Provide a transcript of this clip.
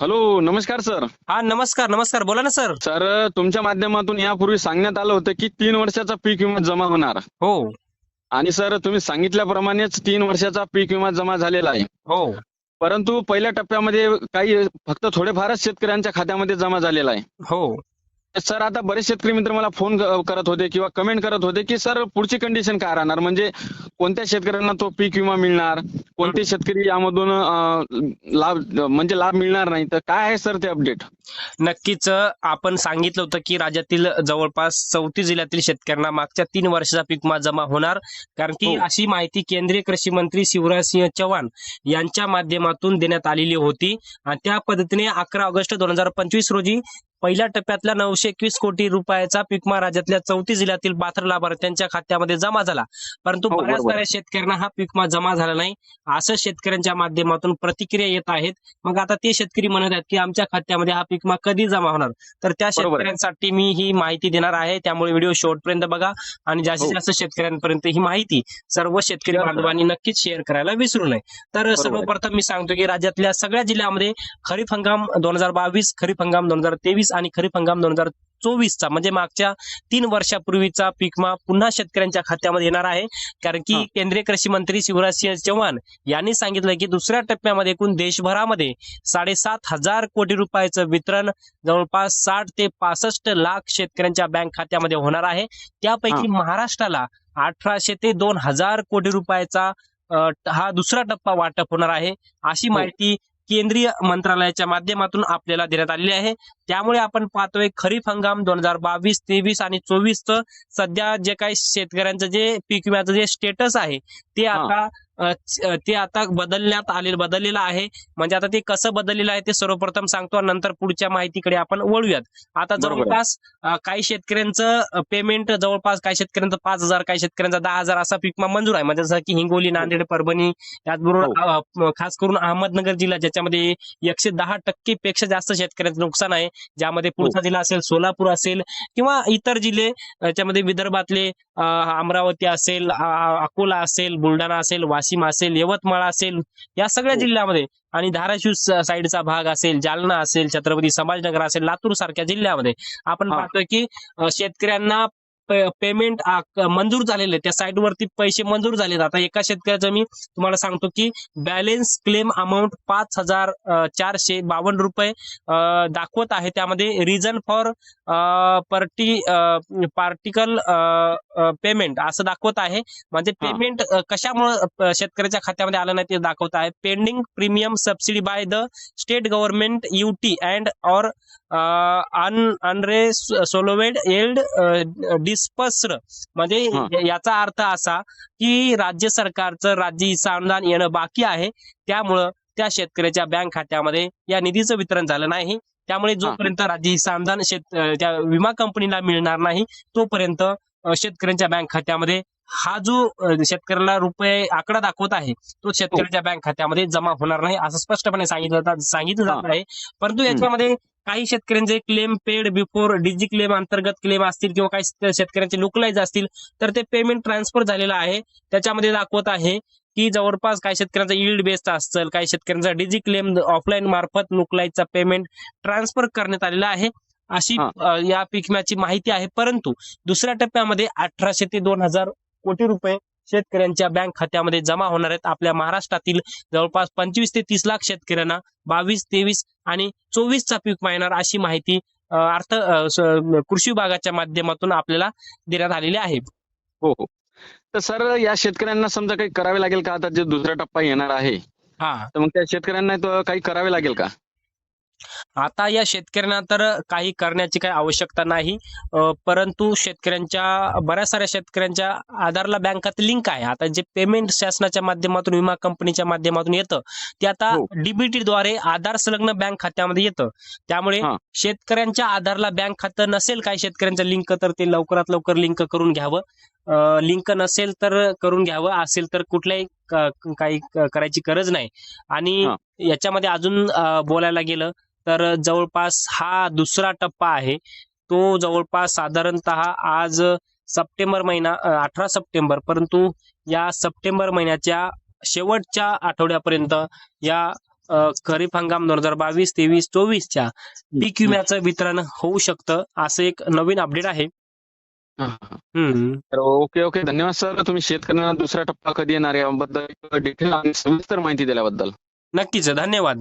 Hello नमस्कार sir हा नमस्कार नमस्कार. बोला ना सर सर तुमच्या माध्यमातून यापूर्वी सांगण्यात आलं होतं की तीन वर्षाचा पीक विमा जमा होणार. हो. आणि सर तुम्ही सांगितल्याप्रमाणेच तीन वर्षाचा पीक विमा जमा झालेला आहे. हो. परंतु पहिल्या टप्प्यामध्ये काही फक्त थोडेफारच शेतकऱ्यांच्या खात्यामध्ये जमा झालेला आहे. हो. सर आता बरेच शेतकरी मित्र मला फोन करत होते किंवा कमेंट करत होते की सर पुढची कंडिशन काय राहणार? म्हणजे कोणत्या शेतकऱ्यांना तो पीक विमा मिळणार? कोणते शेतकरी यामधून लाभ म्हणजे लाभ मिळणार नाही? तर काय आहे सर ते अपडेट नक्कीच आपण सांगितलं होतं की राज्यातील जवळपास चौतीस जिल्ह्यातील शेतकऱ्यांना मागच्या तीन वर्षाचा पीक विमा जमा होणार. कारण की हो. अशी माहिती केंद्रीय कृषी मंत्री शिवराज सिंह चौहान यांच्या माध्यमातून देण्यात आलेली होती. आणि त्या पद्धतीने अकरा ऑगस्ट दोन हजार पंचवीस रोजी पहिल्या टप्प्यातला नऊशे एकवीस कोटी रुपयाचा पीक विमा राज्यातल्या चौतीस जिल्ह्यातील पात्र लाभार्थ्यांच्या खात्यामध्ये जमा झाला परंतु हो, बऱ्याच. बऱ्याच शेतकऱ्यांना हा पीक विमा जमा झाला नाही असं शेतकऱ्यांच्या माध्यमातून प्रतिक्रिया येत आहेत मग आता ते शेतकरी म्हणत आहेत की आमच्या खात्यामध्ये हा पीक विमा कधी जमा होणार तर त्या. शेतकऱ्यांसाठी मी ही माहिती देणार आहे त्यामुळे व्हिडिओ शेवटपर्यंत बघा आणि जास्तीत हो. जास्त शेतकऱ्यांपर्यंत ही माहिती सर्व शेतकरी. बांधवांनी नक्कीच शेअर करायला विसरू नये तर. सर्वप्रथम मी सांगतो की राज्यातल्या सगळ्या जिल्ह्यामध्ये खरीप हंगाम दोन हजार बावीस खरीप हंगाम दोन हजार तेवीस आणि खरीप हंगाम दोन हजार चोवीसचा म्हणजे मागच्या तीन वर्षापूर्वीचा पीक विमा पुन्हा शेतकऱ्यांच्या खात्यामध्ये येणार आहे कारण की. केंद्रीय कृषी मंत्री शिवराज सिंह चौहान यांनी सांगितलं की दुसऱ्या टप्प्यामध्ये एकूण देशभरामध्ये साडेसात हजार कोटी रुपयाचं वितरण जवळपास साठ ते पासष्ट लाख शेतकऱ्यांच्या बँक खात्यामध्ये होणार आहे त्यापैकी महाराष्ट्राला अठराशे ते दोन हजार कोटी रुपयाचा हा दुसरा टप्पा वाटप होणार आहे अशी हो. माहिती केंद्रीय मंत्रालयाच्या माध्यमातून आपल्याला देण्यात आलेली आहे त्यामुळे आपण पाहतोय खरीप हंगाम दोन हजार बावीस तेवीस आणि चोवीसचं सध्या जे काही शेतकऱ्यांचं जे पीक विम्याचं जे स्टेटस आहे ते. आता ते आता बदलण्यात आले बदललेलं आहे म्हणजे आता ते कसं बदललेलं आहे ते सर्वप्रथम सांगतो आणि नंतर पुढच्या माहितीकडे आपण वळूयात आता. जवळपास काही शेतकऱ्यांचं पेमेंट जवळपास काही शेतकऱ्यांचं पाच हजार काही शेतकऱ्यांचा दहा हजार असा पीक मंजूर आहे म्हणजे जसं की हिंगोली नांदेड परभणी हो. त्याचबरोबर अ, खास करून अहमदनगर जिल्हा ज्याच्यामध्ये एकशे दहा टक्के पेक्षा जास्त शेतकऱ्यांचं नुकसान आहे ज्यामध्ये हो. पुढचा जिल्हा असेल सोलापूर असेल किंवा इतर जिल्हे त्याच्यामध्ये विदर्भातले अमरावती असेल अकोला असेल बुलढाणा असेल वाशिम असेल यवतमाळ असेल या सगळ्या हो. जिल्ह्यामध्ये आणि धाराशिव साईडचा भाग असेल जालना असेल छत्रपती संभाजीनगर असेल लातूर सारख्या जिल्ह्यामध्ये आपण. पाहतोय की शेतकऱ्यांना पेमेंट मंजूर झालेले त्या साईट वरती पैसे मंजूर झालेत आता एका शेतकऱ्याचं मी तुम्हाला सांगतो की बॅलेन्स क्लेम अमाऊंट पाच हजार चारशे बावन्न रुपये दाखवत आहे त्यामध्ये reason for party partial payment असं दाखवत आहे. म्हणजे. पेमेंट कशामुळे शेतकऱ्याच्या खात्यामध्ये आलं नाही ते दाखवत आहे. Pending premium subsidy by the state government UT and or un unresolved held disposed म्हणजे. याचा अर्थ असा की राज्य सरकारचं राज्य हिस्सा अनुदान येणं बाकी आहे. त्यामुळं त्या शेतकऱ्याच्या बँक खात्यामध्ये या निधीचं वितरण झालं नाही. त्यामुळे जोपर्यंत राज्य हिस्सा अनुदान शेत त्या विमा कंपनीला मिळणार नाही तोपर्यंत शेतकऱ्यांच्या बँक खात्यामध्ये हा जो शेतकऱ्याला रुपये आकडा दाखवत आहे तो शेतकऱ्याच्या बँक खात्यामध्ये जमा होणार नाही असं स्पष्टपणे सांगितलं जात- सांगितलं जात आहे. परंतु याच्यामध्ये काही शेतकऱ्यांचे claim paid before digi claim अंतर्गत क्लेम असतील किंवा काही शेत- शेतकऱ्यांचे लोकलाईज असतील तर ते पेमेंट ट्रान्सफर झालेलं आहे. त्याच्यामध्ये दाखवत आहे की जवळपास काही शेतकऱ्यांचा इल्ड बेस्ड असेल काही शेतकऱ्यांचा डिजी क्लेम ऑफलाईन मार्फत लोकलाईजचा पेमेंट ट्रान्सफर करण्यात आलेला आहे. अशी या पीक विम्याची माहिती आहे. परंतु दुसऱ्या टप्प्यामध्ये अठराशे ते दोन हजार कोटी रुपये शेतकऱ्यांच्या बँक खात्यामध्ये जमा होणार आहेत. आपल्या महाराष्ट्रातील जवळपास पंचवीस ते तीस लाख शेतकऱ्यांना बावीस तेवीस आणि चोवीसचा पीक विमा येणार अशी माहिती अर्थ कृषी विभागाच्या माध्यमातून आपल्याला देण्यात आलेली आहे. हो हो. तर सर या शेतकऱ्यांना समजा काही करावे लागेल का? आता जे दुसरा टप्पा येणार आहे. हा. तर मग त्या शेतकऱ्यांना काही करावे लागेल का? आता या शेतकऱ्यांना तर काही करण्याची काही आवश्यकता नाही परंतु शेतकऱ्यांच्या बऱ्याच साऱ्या शेतकऱ्यांच्या आधारला बँक खाते लिंक आहे आता जे पेमेंट शासनाच्या माध्यमातून विमा कंपनीच्या माध्यमातून येतं ते आता हो. डीबीटी द्वारे आधार संलग्न बँक खात्यामध्ये येतं त्यामुळे हा. शेतकऱ्यांच्या आधारला बँक खातं नसेल काही शेतकऱ्यांचं लिंक तर ते लवकरात लवकर लिंक करून घ्यावं लिंक नसेल तर करून घ्यावं असेल तर कुठल्याही काही करायची गरज नाही आणि हा. याच्यामध्ये अजून बोलायला गेलं तर जवळपास हा दुसरा टप्पा आहे. तो जवळपास साधारणतः आज सप्टेंबर महिना अठरा सप्टेंबर परंतु या सप्टेंबर महिन्याच्या शेवटच्या आठवड्यापर्यंत या खरीप हंगाम दोन हजार बावीस तेवीस चोवीसच्या पीक विम्याचं वितरण होऊ शकतं असं एक नवीन अपडेट आहे. हम्म. तर ओके ओके. धन्यवाद सर. तुम्ही शेतकऱ्यांना दुसरा टप्पा कधी येणार याबद्दल डिटेल आणि सविस्तर माहिती दिल्याबद्दल. नक्कीच धन्यवाद.